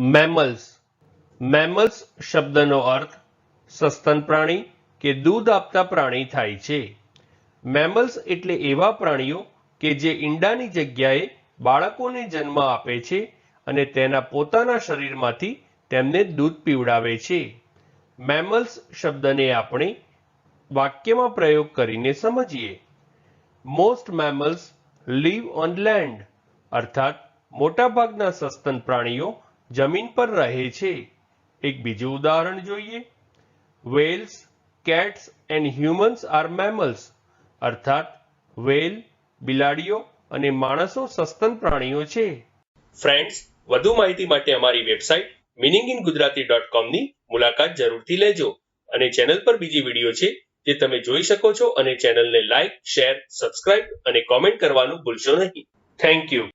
Mammals. Mammals શબ્દનો અર્થ સસ્તન પ્રાણી કે દૂધ આપતા પ્રાણી થાય છે. મેમલ્સ એટલે એવા પ્રાણીઓ કે જે ઈંડાની જગ્યાએ બાળકોને જન્મ આપે છે અને તેના પોતાના શરીરમાંથી તેમને દૂધ પીવડાવે છે. મેમલ્સ શબ્દને આપણે વાક્યમાં પ્રયોગ કરીને સમજીએ. Most mammals live on land અર્થાત મોટાભાગના સસ્તન પ્રાણીઓ જમીન પર રહે છે. એક બીજું ઉદાહરણ જોઈએ. Whales cats and humans are mammals અર્થાત વેલ બિલાડીઓ અને માણસો સસ્તન પ્રાણીઓ છે. ફ્રેન્ડ્સ વધુ માહિતી માટે અમારી website meaning in Gujarati dot કોમની મુલાકાત જરૂરથી લેજો અને ચેનલ પર બીજી વીડિયો છે જે તમે જોઈ શકો છો અને ચેનલને લાઇક શેર સબસ્ક્રાઇબ અને કોમેન્ટ કરવાનું ભૂલશો નહીં. Thank you